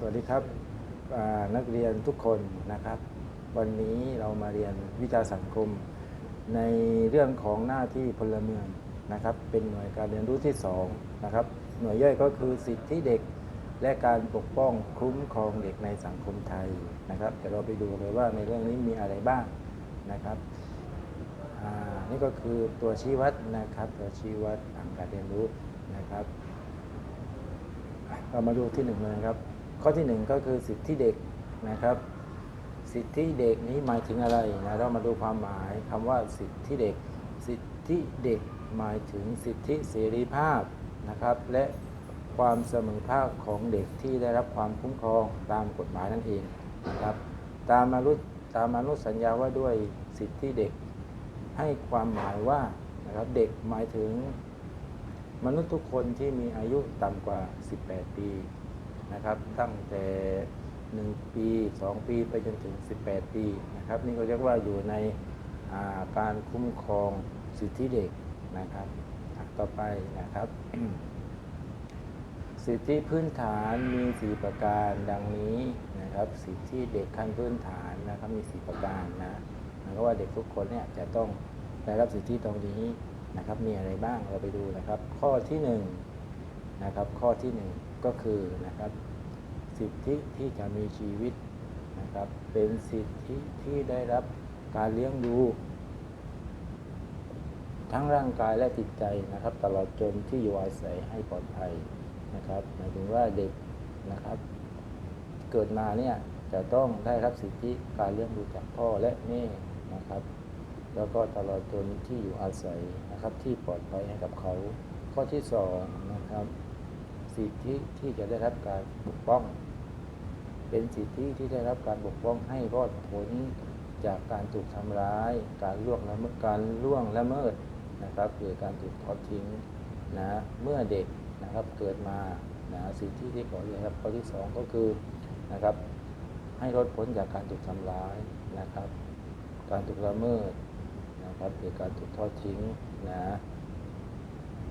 สวัสดีครับนักเรียนทุกคนนะครับ วันนี้เรามาเรียนวิชาสังคม ในเรื่องของหน้าที่พลเมืองนะครับ เป็นหน่วยการเรียนรู้ที่2นะครับหน่วยย่อยก็คือสิทธิเด็กและการปกป้องคุ้มครองเด็กในสังคมไทยนะครับเดี๋ยวเราไปดูเลยว่าในเรื่องนี้มีอะไรบ้างนะครับนี่ก็คือตัวชี้วัดนะครับตัวชี้วัดทางการเรียนรู้นะครับเรามาดูที่หนึ่งเลยนครับ ข้อที่หนึ่งก็คือสิทธิเด็กนะครับ สิทธิเด็กนี้หมายถึงอะไรนะเรามาดูความหมายคำว่าสิทธิเด็ก สิทธิเด็กหมายถึงสิทธิเสรีภาพนะครับ และความเสมอภาคของเด็กที่ได้รับความคุ้มครองตามกฎหมายนั่นเองนะครับ ตามมารุตามมารุสัญญาว่าด้วยสิทธิเด็ก ให้ความหมายว่านะครับเด็กหมายถึงมนุษย์ทุกคนที่มีอายุต่ำกว่า 18 ปี นะครับ ตั้งแต่1ปี2 ปีไปจนถึง 18 ปีนะครับ นี่ก็เรียกว่าอยู่ในาการคุ้มครองสิทธิเด็กนะครับต่อไปนะครับ สิทธิพื้นฐานมี 4 ประการดังนี้นะครับ สิทธิเด็กขั้นพื้นฐานนะครับมี 4 ประการนะหมายความว่าเด็กทุกคนเนี่ยจะต้องได้รับสิทธิตรงนี้นะครับ มีอะไรบ้างเราไปดูนะครับ ข้อที่ 1 นะครับ ข้อที่ 1 ก็คือนะครับ สิทธิที่จะมีชีวิตนะครับ เป็นสิทธิที่ได้รับการเลี้ยงดู ทั้งร่างกายและจิตใจนะครับ ตลอดจนที่อยู่อาศัยให้ปลอดภัยนะครับหมายถึงว่าเด็กนะครับ เกิดมาเนี่ยจะต้องได้รับสิทธิการเลี้ยงดูจากพ่อและแม่นะครับ แล้วก็ตลอดจนที่อยู่อาศัยนะครับที่ปลอดภัยให้กับเขา ข้อที่สองนะครับ สิทธิที่จะได้รับการปกป้อง เป็นสิทธิที่ได้รับการปกป้องให้รอดพ้นจากการถูกทำร้าย การล่วงละเมิดการล่วงละเมิดนะครับหรือการถูกทอดทิ้งนะเมื่อเด็กนะครับเกิดมานะสิทธิที่ขอเรียครับข้อที่สองก็คือนะครับให้รอดพ้นจากการถูกทำร้ายนะครับ การถูกละเมิดนะครับหรือการถูกทอดทิ้งนะ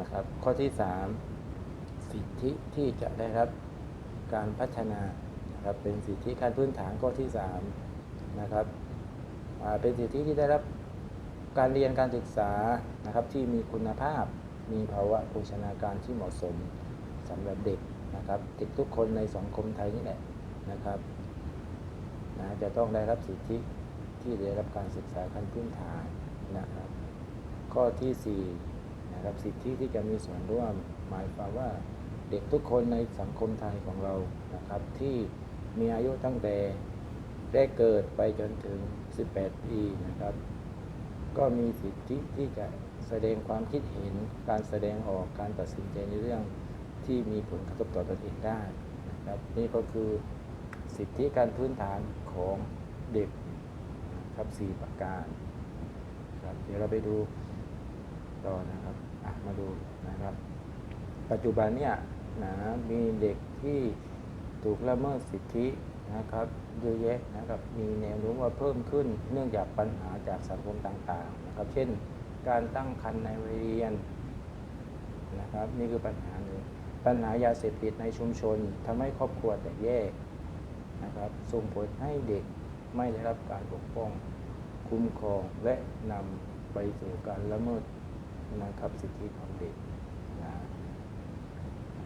นะครับ ข้อที่สาม สิทธิที่จะได้รับการพัฒนานะครับเป็นสิทธิการพื้นฐานข้อที่3นะครับเป็นสิทธิที่ได้รับการเรียนการศึกษานะครับที่มีคุณภาพ มีภาวะโภชนาการที่เหมาะสมสำหรับเด็กนะครับเด็กทุกคนในสังคมไทยนี่แหละนะครับนะจะต้องได้รับสิทธิที่ได้รับการศึกษาขั้นพื้นฐานนะครับ ข้อที่4นะครับสิทธิที่จะมีส่วนร่วมหมายความว่า เด็กทุกคนในสังคมไทยของเรานะครับ ที่มีอายุตั้งแต่แรกเกิดไปจนถึง 18 ปีนะครับ ก็มีสิทธิที่จะแสดงความคิดเห็นการแสดงออกการตัดสินใจในเรื่องที่มีผลกระทบต่อตนเองได้นะครับ นี่ก็คือสิทธิการพื้นฐานของเด็กครับ4ประการครับเดี๋ยวเราไปดูต่อนะครับมาดูนะครับ ปัจจุบันเนี่ย นะมีเด็กที่ถูกละเมิดสิทธินะครับเยอะแยะนะครับมีแนวโน้มว่าเพิ่มขึ้น เนื่องจากปัญหาจากสังคมต่างๆนะครับเช่น การตั้งครรภ์ในวัยเรียนนะครับนี่คือปัญหาหนึ่งปัญหายาเสพติดในชุมชนทำให้ครอบครัวแตกแยกนะครับส่งผลให้เด็กไม่ได้รับการปกป้องคุ้มครองและนำไปสู่การละเมิดนะครับสิทธิของเด็ก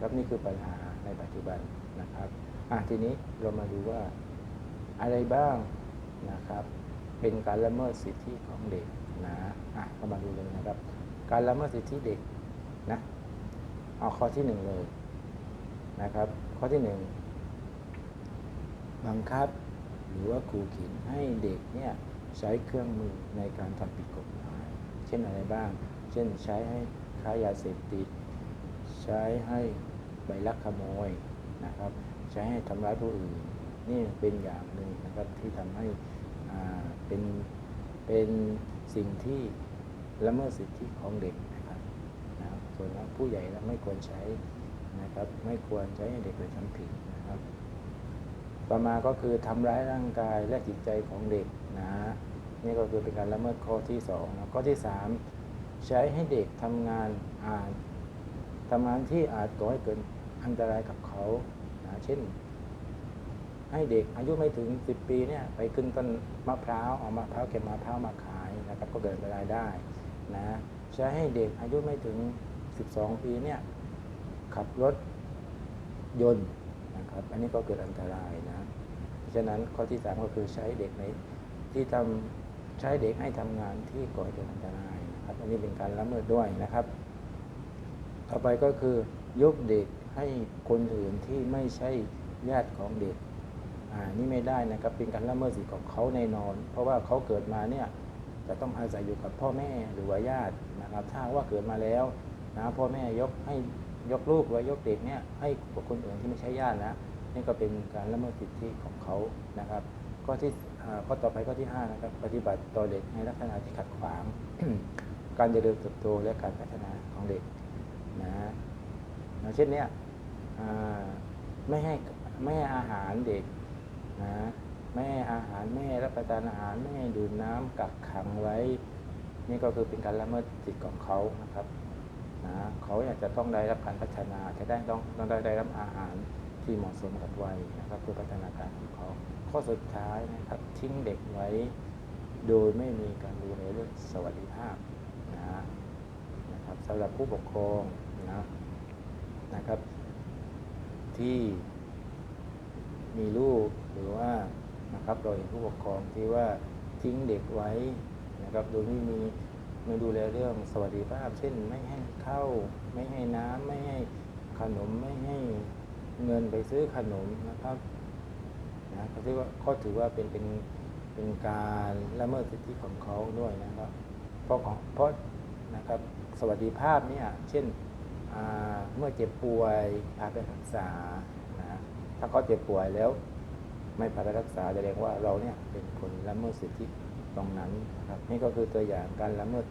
นะครับ นี่คือปัญหาในปัจจุบันนะครับอะทีนี้เรามาดูว่าอะไรบ้างนะครับ เป็นการละเมิดสิทธิของเด็กนะอะก็มาดูเลยนะครับ การละเมิดสิทธิเด็กนะเอาข้อที่หนึ่งเลยนะครับ ข้อที่หนึ่งบังคับหรือว่าขู่เข็นให้เด็กเนี่ยใช้เครื่องมือในการทำผิดกฎหมาย เช่นอะไรบ้าง เช่นใช้ให้ค้ายาเสพติด ใช้ให้ ไปลักขโมยนะครับ ใช้ให้ทำร้ายผู้อื่น นี่เป็นอย่างหนึ่งนะครับที่ทำให้เป็นเป็นสิ่งที่ละเมิดสิทธิของเด็กนะครับนะส่วนผู้ใหญ่เราไม่ควรใช้นะครับ ไม่ควรใช้ให้เด็กไปทำผิดนะครับ ต่อมาก็คือทำร้ายร่างกายและจิตใจของเด็กนะนี่ก็คือเป็นการละเมิดข้อที่2นะข้อที่ 3 ใช้ให้เด็กทำงานอ่านทำงานที่อาจก่อให้เกิด อันตรายกับเขานะเช่น ให้เด็กอายุไม่ถึง 10 ปีเนี่ยไปขึ้นต้นมะพร้าวเอามะพร้าวเก็บมะพร้าวมาขายนะครับก็เกิดอันตรายได้นะใช้ให้เด็กอายุไม่ถึง 12 ปีเนี่ยขับรถยนต์นะครับอันนี้ก็เกิดอันตรายนะเพราะฉะนั้นข้อที่สามก็คือใช้เด็กในที่ทำใช้เด็กให้ทำงานที่ก่อให้เกิดอันตรายนะครับอันนี้เป็นการละเมิดด้วยนะครับ ต่อไปก็คือ ยกเด็กให้คนอื่นที่ไม่ใช่ญาติของเด็ก อ่า นี่ไม่ได้นะครับ เป็นการละเมิดสิทธิของเขาแน่นอน เพราะว่าเขาเกิดมาเนี่ยจะต้องอาศัยอยู่กับพ่อแม่หรือว่าญาตินะครับ ถ้าว่าเกิดมาแล้วนะพ่อแม่ยกให้ยกลูกหรือยกเด็กเนี่ยให้กับคนอื่นที่ไม่ใช่ญาตินะนี่ก็เป็นการละเมิดสิทธิของเขานะครับ ข้อที่ข้อต่อไปข้อที่ห้านะครับปฏิบัติต่อเด็กในลักษณะที่ขัดขวาง การเจริญเติบโตและการพัฒนาของเด็กนะ อย่างเช่นเนี้ยไม่ให้ไม่ให้อาหารเด็กนะไม่ให้อาหารไม่ให้รับประทานอาหารไม่ให้ดื่มน้ำกักขังไว้ นี่ก็คือเป็นการละเมิดสิทธิ์ของเขานะครับนะเขาอยากจะต้องได้รับการพัฒนาจะได้ต้องต้องได้ได้รับอาหารที่เหมาะสมกับวัยนะครับเพื่อพัฒนาการของเขาข้อสุดท้ายนะครับทิ้งเด็กไว้ โดยไม่มีการดูแลเรื่องสวัสดิภาพนะนะครับสำหรับผู้ปกครองนะ นะครับ ที่มีลูกหรือว่านะครับเราเห็นผู้ปกครองที่ว่าทิ้งเด็กไว้นะครับ โดยไม่มีไม่ดูแลเรื่องสวัสดิภาพ เช่นไม่ให้ข้าวไม่ให้น้ำไม่ให้ขนมไม่ให้เงินไปซื้อขนมนะครับนะก็ถือว่าก็ถือว่าเป็นเป็นเป็นการละเมิดสิทธิของเขาด้วยนะครับ เพราะของเพราะนะครับสวัสดิภาพเนี่ยเช่น เมื่อเจ็บป่วยพาไปรักษานะถ้าเขาเจ็บป่วยแล้ว ไม่พาไปรักษาแสดงว่าเราเนี่ยเป็นคนละเมิดสิทธิตรงนั้นนะครับ นี่ก็คือตัวอย่างการละเมิด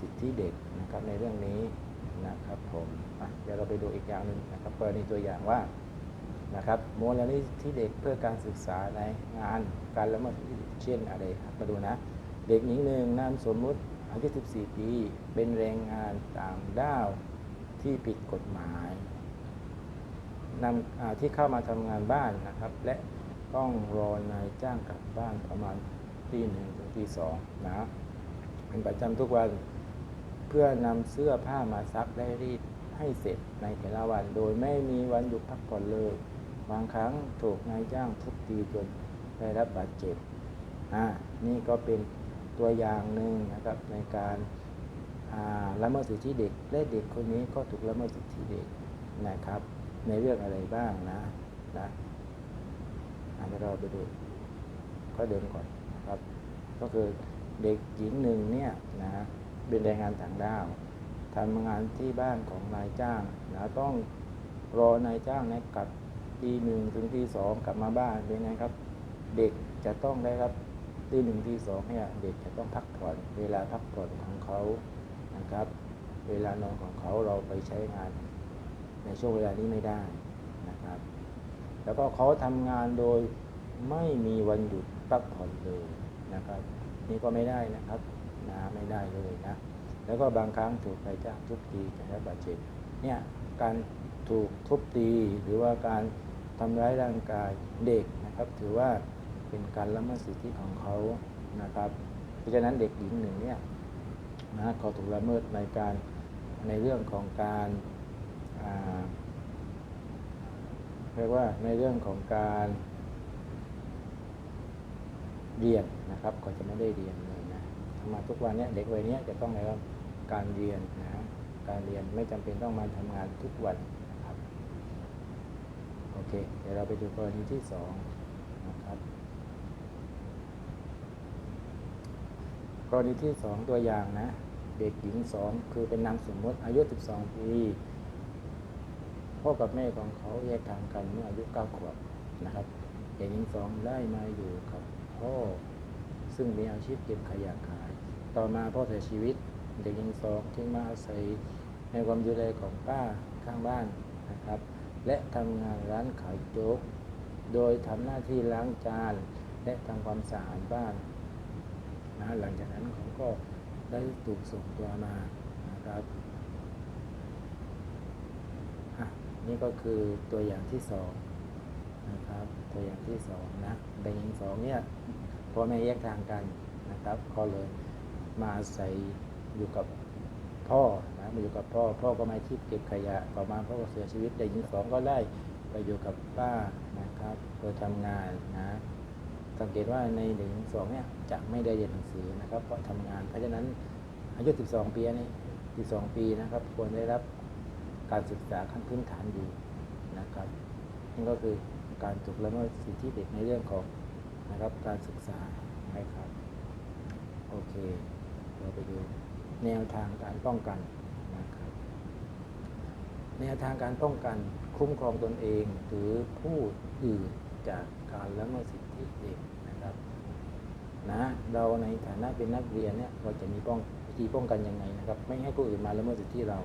สิทธิเด็กนะครับในเรื่องนี้นะครับผมเดี๋ยวเราไปดูอีกอย่างหนึ่งนะครับกรณีตัวอย่างว่านะครับมูลนิธิเด็กเพื่อการศึกษาในงานการละเมิดสิทธิเด็กเช่นอะไรครับมาดูนะ เด็กหญิงหนึ่งนามสมมุติอายุ 14 ปี เป็นแรงงานต่างด้าว ที่ผิดกฎหมายนำที่เข้ามาทำงานบ้านนะครับ และต้องรอนายจ้างกลับบ้านประมาณตีหนึ่งถึงตีสองนะเป็นประจำทุกวันเพื่อนำเสื้อผ้ามาซักและรีดให้เสร็จในแต่ละวัน โดยไม่มีวันหยุดพักผ่อนเลย บางครั้งถูกนายจ้างทุบตีจนได้รับบาดเจ็บอ่านี่ก็เป็นตัวอย่างหนึ่งนะครับในการ ละเมิดสิทธิเด็กและเด็กคนนี้ก็ถูกละเมิดสิทธิเด็กนะครับ ในเรื่องอะไรบ้างนะนะอ่าเดี๋ยวเราไปดูก็เดิมก่อนนะครับ ก็คือเด็กหญิงหนึ่งเนี่ยนะเป็นแรงงานต่างด้าวทำงานที่บ้านของนายจ้างนะต้องรอนายจ้างนะกลับตีหนึ่งถึงตีสองกลับมาบ้านเป็นไงครับ เด็กจะต้องได้รับตีหนึ่งตีสองเนี่ยเด็กจะต้องพักผ่อน เวลาพักผ่อนของเขา นะครับ เวลานอนของเขาเราไปใช้งานในช่วงเวลานี้ไม่ได้นะครับ แล้วก็เขาทำงานโดยไม่มีวันหยุดพักผ่อนเลยนะครับ นี่ก็ไม่ได้นะครับนะไม่ได้เลยนะ แล้วก็บางครั้งถูกนายจ้างทุบตีจนได้รับบาดเจ็บเนี่ยการถูกทุบตีหรือว่าการทำร้ายร่างกายเด็กนะครับ ถือว่าเป็นการละเมิดสิทธิของเขานะครับ เพราะฉะนั้นเด็กหญิงหนึ่งเนี่ย นะเขาถูกละเมิดในการในเรื่องของการาเรียกว่าในเรื่องของการเรียนนะครับเขาจะไม่ได้เรียนเลยนะทำมาทุกวันนี้เด็กวัยนี้จะต้องได้รับการเรียนนะการเรียนไม่จำเป็นต้องมาทำงานทุกวันนะครับโอเค เดี๋ยวเราไปดูกรณีที่สองนะครับ ก รณีที่สองตัวอย่างนะ เด็กหญิงสองคือเป็นนามสมมติอายุ 12 ปีพ่อกับแม่ของเขาแยกทางกันเมื่ออายุ 9 ขวบนะครับ เด็กหญิงสองได้มาอยู่กับพ่อ ซึ่งมีอาชีพเก็บขยะขาย ต่อมาพ่อเสียชีวิต เด็กหญิงสองจึงมาอาศัยในความดูแลของป้าข้างบ้านนะครับ และทำงานร้านขายโจ๊ก โดยทำหน้าที่ล้างจานและทำความสะอาดบ้าน นะหลังจากนั้นเขาก็ได้ถูกส่งตัวมานะครับนี่ก็คือตัวอย่างที่สองนะครับ ตัวอย่างที่สองนะเด็กหญิงสองเนี่ยพ่อแม่แยกทางกันนะครับก็เลยมาอาศัยอยู่กับพ่อนะมาอยู่กับพ่อ พ่อก็มาที่เก็บขยะต่อมาพ่อก็เสียชีวิตเด็กหญิงสองก็ได้ไปอยู่กับป้านะครับโดยทำงานนะ สังเกตว่าในเด็กหญิงสองเนี่ยจะไม่ได้เรียนหนังสือนะครับ เพราะทำงาน เพราะฉะนั้นอายุ 12 ปีนี่12 ปีนะครับ ควรได้รับการศึกษาขั้นพื้นฐานดีนะครับนี่นก็คือการถูกละเมิดสิทธิเด็กในเรื่องของนะครับการศึกษานะครับโอเค เราไปดูแนวทางการป้องกันนะครับแนวทางการป้องกันคุ้มครองตนเองหรือผู้อื่น จากการละเมิดสิทธิเด็กนะครับนะเราในฐานะเป็นนักเรียนเนี่ยเราจะมีป้องวิธีป้องกันยังไงนะครับ ไม่ให้ผู้อื่นมาละเมิดสิทธิเรา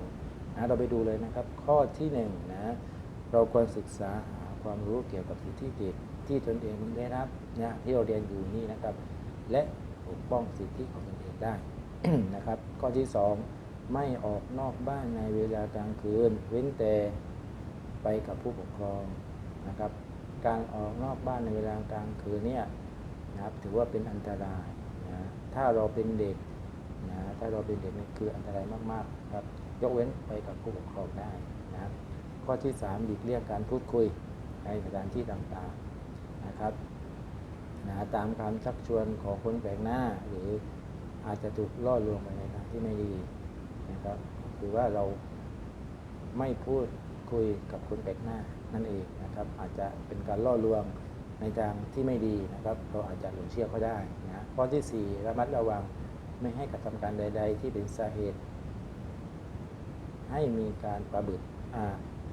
นะเราไปดูเลยนะครับ ข้อที่หนึ่งนะเราควรศึกษาหาความรู้เกี่ยวกับสิทธิเด็กที่ตนเองได้รับนะที่เราเรียนอยู่นี่นะครับ และปกป้องสิทธิของตนเองได้นะครับ ข้อที่สองไม่ออกนอกบ้านในเวลากลางคืน เว้นแต่ไปกับผู้ปกครองนะครับ การออกนอกบ้านในเวลากลางคืนเนี่ยนะครับถือว่าเป็นอันตรายนะถ้าเราเป็นเด็กนะถ้าเราเป็นเด็กนี่คืออันตรายมากๆครับ ยกเว้นไปกับผู้ปกครองได้นะข้อที่ 3 หลีกเลี่ยงการพูดคุยในสถานที่ต่างๆนะครับนะตามคำชักชวนของคนแปลกหน้า หรืออาจจะถูกล่อลวงไปในทางที่ไม่ดีนะครับคือว่าเราไม่พูดคุยกับคนแปลกหน้า นั่นเองนะครับอาจจะเป็นการล่อลวงในทางที่ไม่ดีนะครับเราอาจจะหลงเชื่อเขาได้นะข้อที่ 4 ระมัดระวังไม่ให้กระทำการใด ๆ ที่เป็นสาเหตุ ให้มีการประบึกอ่า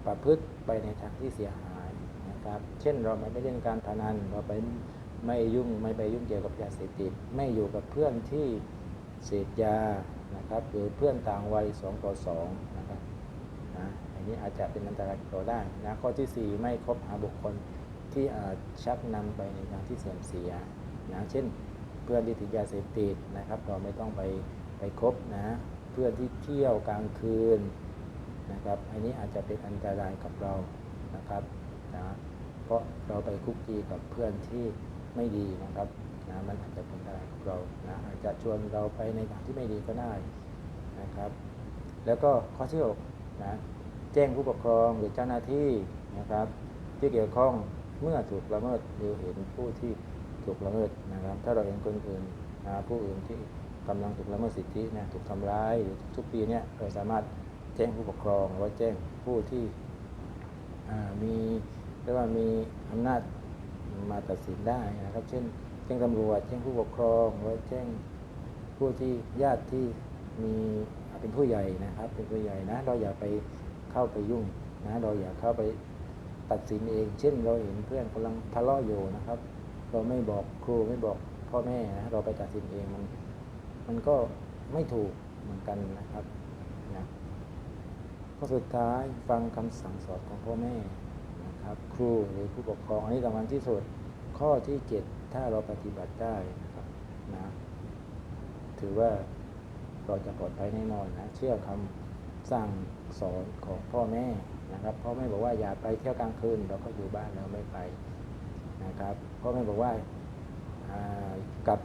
ประพฤติไปในทางที่เสียหายนะครับ เช่นเราไม่ไปเล่นการพนันเราไปไม่ยุ่งไม่ไปยุ่งเกี่ยวกับยาเสพติดไม่อยู่กับเพื่อนที่เสพยานะครับหรือเพื่อนต่างวัย2ต่อ2นะครับนะ นี้อาจจะเป็นอันตรายต่อได้นะข้อที่ 4 ไม่คบหาบุคคลที่ชักนำไปในทางที่เสื่อมเสียนะเช่น เพื่อนที่ติดยาเสพติดนะครับ เราไม่ต้องไปไปคบนะเพื่อนที่เที่ยวกลางคืนนะครับ อันนี้อาจจะเป็นอันตรายกับเรานะครับนะเพราะเราไปคุกคีกับเพื่อนที่ไม่ดีนะครับนะมันอาจจะเป็นอันตรายกับเรานะอาจจะชวนเราไปในทางที่ไม่ดีก็ได้นะครับ แล้วก็ข้อที่หกนะ จ้งผู้ปกครองหรือเจ้าหน้าที่นะครับ ที่เกี่ยวข้องเมื่อถูกละเมิดหรือเห็นผู้ที่ถูกละเมิดนะครับ ถ้าเราเห็นคนอื่นนะผู้อื่นที่กำลังถูกละเมิดสิทธินะถูกทำร้ายหรือทุกปีเนี่ยเราสามารถแจ้งผู้ปกครองหรือว่าแจ้งผู้ที่มีเรียกว่ามีอำนาจมาตัดสินได้นะครับ เช่น แจ้งตำรวจแจ้งผู้ปกครองหรือแจ้งผู้ที่ญาติที่มีเป็นผู้ใหญ่นะครับ เป็นผู้ใหญ่นะเราอย่าไป เข้าไปยุ่งนะเราอย่าเข้าไปตัดสินเอง เช่นเราเห็นเพื่อนกำลังทะเลาะอยู่นะครับ เราไม่บอกครูไม่บอกพ่อแม่นะเราไปตัดสินเองมันมันก็ไม่ถูกเหมือนกันนะครับนะข้อสุดท้ายฟังคำสั่งสอนของพ่อแม่นะครับ ครูหรือผู้ปกครองอันนี้สำคัญที่สุดข้อที่7ถ้าเราปฏิบัติได้นะครับนะถือว่าเราจะปลอดภัยแน่นอนนะ เชื่อคำ สั่งสอนของพ่อแม่นะครับพ่อแม่บอกว่าอย่าไปเที่ยวกลางคืนเราก็อยู่บ้านเราไม่ไปนะครับพ่อแม่บอกว่ากลับ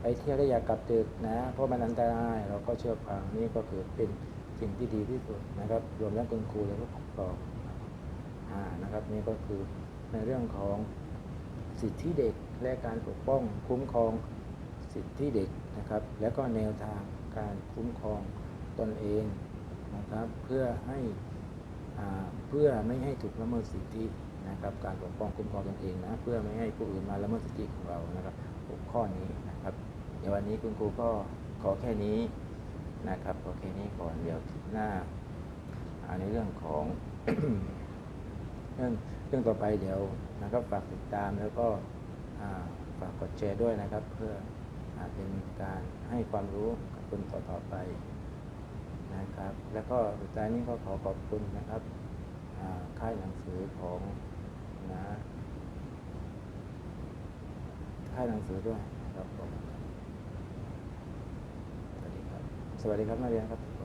ไปเที่ยวได้อย่ากลับดึกนะ เพราะมันอันตรายเราก็เชื่อฟังนี่ก็คือเป็นสิ่งที่ดีที่สุดนะครับ รวมทั้งคุณครูและผู้ปกครองนะครับนี่ก็คือในเรื่องของสิทธิเด็กและการปกป้องคุ้มครองสิทธิเด็กนะครับ แล้วก็แนวทางการคุ้มครองตนเอง นะครับเพื่อให้อ่าเพื่อไม่ให้ถูกละเมิดสิทธินะครับการปกป้องคุ้มครองตนเองนะเพื่อไม่ให้ผู้อื่นมาละเมิดสิทธิของเรานะครับหกข้อนี้นะครับเดี๋ยววันนี้คุณครูก็ขอแค่นี้นะครับขอแค่นี้ก่อนเดี๋ยวหน้าในเรื่องของเรื่องเรื่องต่อไปเดี๋ยวนะครับฝากติดตามแล้วก็ฝากกดแชร์ด้วยนะครับ เพื่ออเป็นการให้ความรู้กับคนต่อๆไป นะครับ แล้วก็สุดท้ายนี้ก็ขอขอบคุณนะครับค่ายหนังสือของนะค่ายหนังสือด้วยนะครับผมสวัสดีครับ สวัสดีครับนักเรียนครับ